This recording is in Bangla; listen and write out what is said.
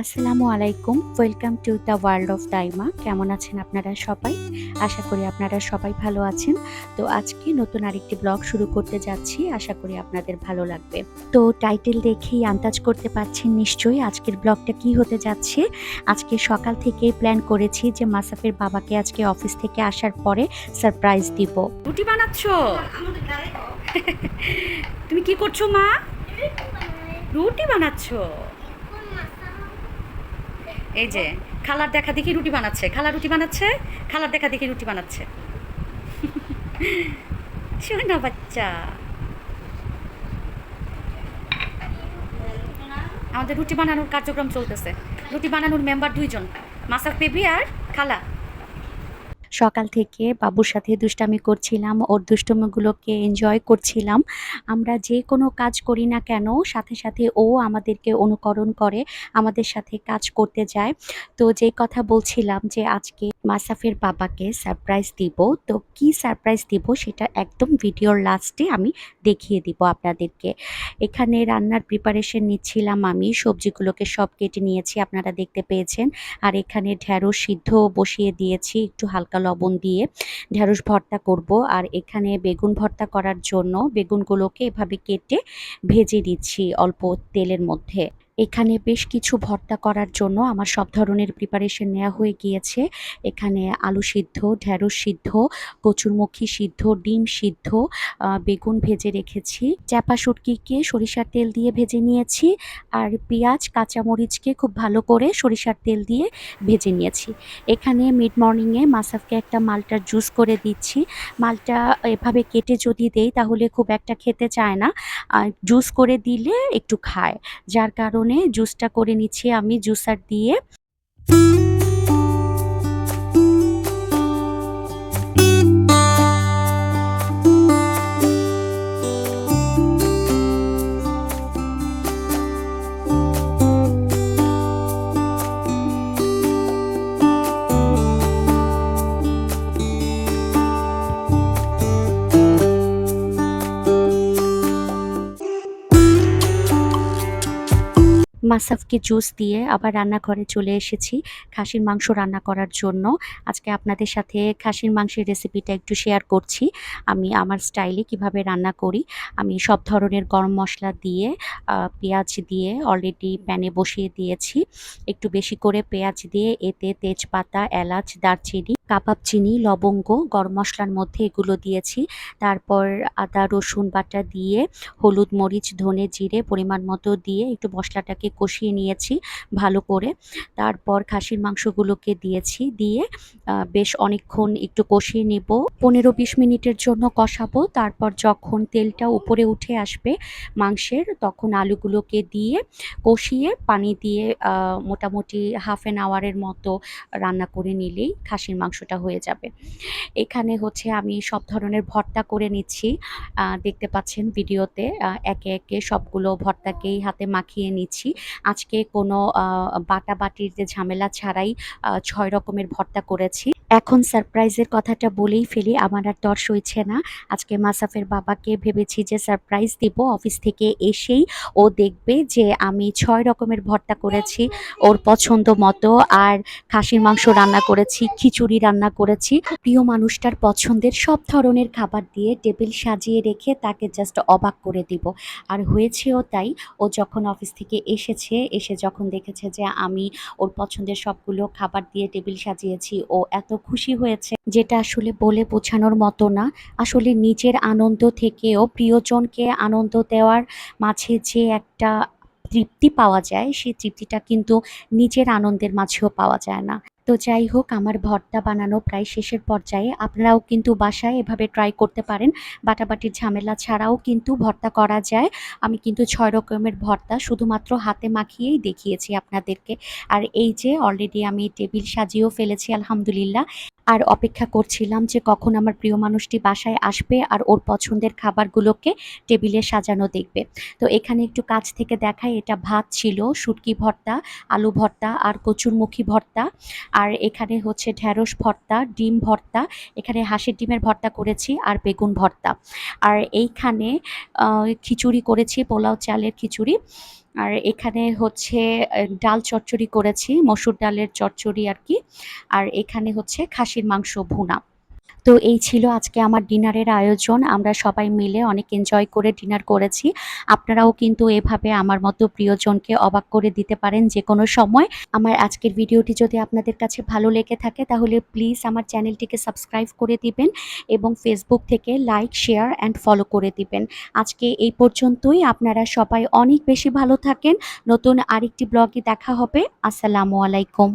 আসসালামু আলাইকুম welcome to the world of টাইমা কেমন আছেন আপনারা সবাই? আশা করি আপনারা সবাই ভালো আছেন। তো আজকে নতুন আরেকটি ব্লগ শুরু করতে যাচ্ছি, আশা করি আপনাদের ভালো লাগবে। তো টাইটেল দেখেই আন্দাজ করতে পারছেন নিশ্চয়ই আজকের ব্লগটা কি হতে যাচ্ছে। আজকে সকাল থেকেই প্ল্যান করেছি যে মাসাফের বাবাকে আজকে অফিস থেকে আসার পরে সারপ্রাইজ দিব। রুটি বানাচ্ছ? তুমি কি করছ মা? রুটি বানাচ্ছ? এই যে, খালার দেখা দেখি রুটি বানাচ্ছে। খালা রুটি বানাচ্ছে, খালার দেখা দেখি রুটি বানাচ্ছে। শোনা বাচ্চা। আমাদের রুটি বানানোর কার্যক্রম চলতেছে। রুটি বানানোর মেম্বার দুইজন, মাসাফ বেবি আর খালা। সকাল থেকে বাবুর সাথে দুষ্টামি করছিলাম, ওর দুষ্টমিগুলোকে এনজয় করছিলাম। আমরা যে কোনো কাজ করি না কেন, সাথে সাথে ও আমাদেরকে অনুকরণ করে, আমাদের সাথে কাজ করতে যায়। তো যে কথা বলছিলাম যে আজকে মাসাফের বাবাকে সারপ্রাইজ দিব। তো কি সারপ্রাইজ দিব সেটা একদম ভিডিওর লাস্টে আমি দেখিয়ে দিব আপনাদেরকে। এখানে রান্নার প্রিপারেশন নিচ্ছিলাম আমি, সবজিগুলোকে সব কেটে নিয়েছি, আপনারা দেখতে পেয়েছেন। আর এখানে ঢ্যাঁড়স সিদ্ধ বসিয়ে দিয়েছি, একটু হালকা লবণ দিয়ে। ঢ্যাঁড়স ভর্তা করব, আর এখানে বেগুন ভর্তা করার জন্য বেগুনগুলোকে এভাবে কেটে ভেজে দিচ্ছি অল্প তেলের মধ্যে। এখানে বেশ কিছু ভর্তা করার জন্য আমার সব ধরনের প্রিপারেশন নেওয়া হয়ে গিয়েছে। এখানে আলু সিদ্ধ ঢ্যাঁড়স সিদ্ধ, কচুরমুখী সিদ্ধ, ডিম সিদ্ধ বেগুন ভেজে রেখেছি। চাপা শুটকিকে সরিষার তেল দিয়ে ভেজে নিয়েছি আর পেঁয়াজ, কাঁচামরিচকে খুব ভালো করে সরিষার তেল দিয়ে ভেজে নিয়েছি। এখানে মিড মর্নিংয়ে মাসাফকে একটা মালটার জুস করে দিচ্ছি। মালটা এভাবে কেটে যদি দেই তাহলে খুব একটা খেতে চায় না। জুস করে দিলে একটু খায়। যার কারণে জুসটা করে নিচ্ছি আমি জুসার দিয়ে। মাসাফকে জুস দিয়ে আবার রান্নাঘরে চলে এসেছি খাসির মাংস রান্না করার জন্য। আজকে আপনাদের সাথে খাসির মাংসের রেসিপিটা একটু শেয়ার করছি। আমি আমার স্টাইলে কীভাবে রান্না করি, আমি সব ধরনের গরম মশলা দিয়ে পেঁয়াজ দিয়ে অলরেডি প্যানে বসিয়ে দিয়েছি। একটু বেশি করে পেঁয়াজ দিয়ে এতে তেজপাতা, এলাচ, দারচিনি কাবাব, চিনি, লবঙ্গ, গরম মশলার মধ্যে এগুলো দিয়েছি। তারপর আদা, রসুন বাটা দিয়ে হলুদ, মরিচ, ধনে জিরে পরিমাণ মতো দিয়ে একটু মশলাটাকে কষিয়ে নিয়েছি ভালো করে। তারপর খাসির মাংসগুলোকে দিয়েছি দিয়ে বেশ অনেকক্ষণ একটু কষিয়ে নেব। পনেরো বিশ মিনিটের জন্য কষাবো। তারপর যখন তেলটা উপরে উঠে আসবে মাংসের, তখন আলুগুলোকে দিয়ে কষিয়ে পানি দিয়ে মোটামুটি হাফ অ্যান আওয়ারের মতো রান্না করে নিলেই খাসির মাংসটা হয়ে যাবে। এখানে হচ্ছে আমি সব ধরনের ভর্তা করে নিচ্ছি। দেখতে পাচ্ছেন ভিডিওতে একে একে সবগুলো ভর্তাকেই হাতে মাখিয়ে নিচ্ছি। আজকে কোনো আহ, বাটাবাটির যে ঝামেলা ছাড়াই ছয় রকমের ভর্তা করেছি। এখন সারপ্রাইজের কথাটা বলেই ফেলি আমার আর তর সইছে না। আজকে মাসাফের বাবাকে ভেবেছি যে সারপ্রাইজ দিব অফিস থেকে এসেই ও দেখবে যে আমি ছয় রকমের ভর্তা করেছি ওর পছন্দ মতো আর খাসির মাংস রান্না করেছি খিচুড়ি রান্না করেছি। প্রিয় মানুষটার পছন্দের সব ধরনের খাবার দিয়ে টেবিল সাজিয়ে রেখে তাকে জাস্ট অবাক করে দিব। আর হয়েছেও তাই, ও যখন অফিস থেকে এসেছে, এসে যখন দেখেছে যে আমি ওর পছন্দের সবগুলো খাবার দিয়ে টেবিল সাজিয়েছি, ও এত খুশি হয়েছে। যেটা আসলে বলে বোঝানোর মতো না, আসলে নিজের আনন্দ থেকেও প্রিয়জনকে আনন্দ দেওয়ার মাঝে যে একটা তৃপ্তি পাওয়া যায়, সেই তৃপ্তিটা কিন্তু নিজের আনন্দের মাঝেও পাওয়া যায় না। তো যাই হোক আমার ভর্তা বানানো প্রায় শেষের পর্যায়ে। আপনারাও কিন্তু বাসায় এভাবে ট্রাই করতে পারেন। বাটাবাটির ঝামেলা ছাড়াও কিন্তু ভর্তা করা যায়। আমি কিন্তু ছয় রকমের ভর্তা শুধুমাত্র হাতে মাখিয়েই দেখিয়েছি আপনাদেরকে। আর এই যে অলরেডি আমি টেবিল সাজিয়েও ফেলেছি, আলহামদুলিল্লাহ। আর অপেক্ষা করছিলাম যে কখন আমার প্রিয় মানুষটি বাসায় আসবে আর ওর পছন্দের খাবারগুলোকে টেবিলে সাজানো দেখবে। তো এখানে একটু কাছ থেকে দেখায় এটা ভাত ছিল, শুটকি ভর্তা, আলু ভর্তা আর কচুরমুখী ভর্তা। আর এখানে হচ্ছে ঢ্যাঁড়স ভর্তা, ডিম ভর্তা, এখানে হাঁসের ডিমের ভর্তা করেছি আর বেগুন ভর্তা। আর এইখানে খিচুড়ি করেছি, পোলাও চালের খিচুড়ি। আর এখানে হচ্ছে ডাল চচ্চড়ি করেছি, মসুর ডালের চচ্চড়ি আর কি। আর এখানে হচ্ছে খাসির মাংস ভুনা। তো এই ছিল আজকে আমার ডিনারের আয়োজন। আমরা সবাই মিলে অনেক এনজয় করে ডিনার করেছি। আপনারাও কিন্তু এভাবে আমার মতো প্রিয়জনকে অবাক করে দিতে পারেন যে কোনো সময়। আমার আজকের ভিডিওটি যদি আপনাদের কাছে ভালো লেগে থাকে, তাহলে প্লিজ আমার চ্যানেলটিকে সাবস্ক্রাইব করে দিবেন এবং ফেসবুক থেকে লাইক শেয়ার অ্যান্ড ফলো করে দিবেন। আজকে এই পর্যন্তই। আপনারা সবাই অনেক বেশি ভালো থাকেন। নতুন আরেকটি ব্লগে দেখা হবে। আসসালামু আলাইকুম।